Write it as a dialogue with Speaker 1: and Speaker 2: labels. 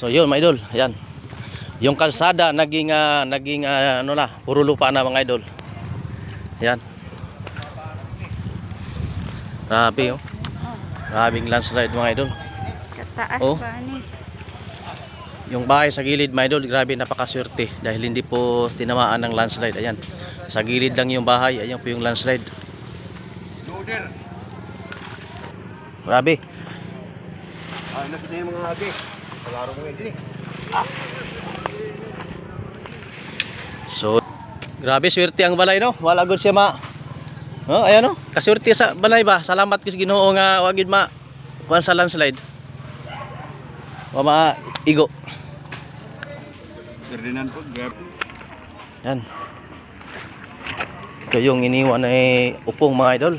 Speaker 1: So yun mga idol, ayan. Yung kalsada naging ah, naging ah, ano na, puro lupa na mga idol. Ayan. Grabe oh. Grabing landslide mga idol.
Speaker 2: Kataas
Speaker 1: Oh.
Speaker 2: pa ni.
Speaker 1: Yung bahay sa gilid mga idol, grabe napakaswerte dahil hindi po tinamaan ng landslide. Ayan. Sa gilid lang yung bahay, ayan po yung landslide.
Speaker 3: Loader.
Speaker 1: Grabe.
Speaker 3: Ah, nakita yung mga ate. Kalaro mo hindi.
Speaker 1: So, grabe swerte ang balay no. Wala gud siya ma. Oh, ayan no. Kaswerte sa balay ba. Salamat kis Ginoo nga wagid ma kuan sa landslide. Wa ma igo.
Speaker 3: Ferdinand po, grab.
Speaker 1: Yan. Ito yung iniwan ay upong mga idol.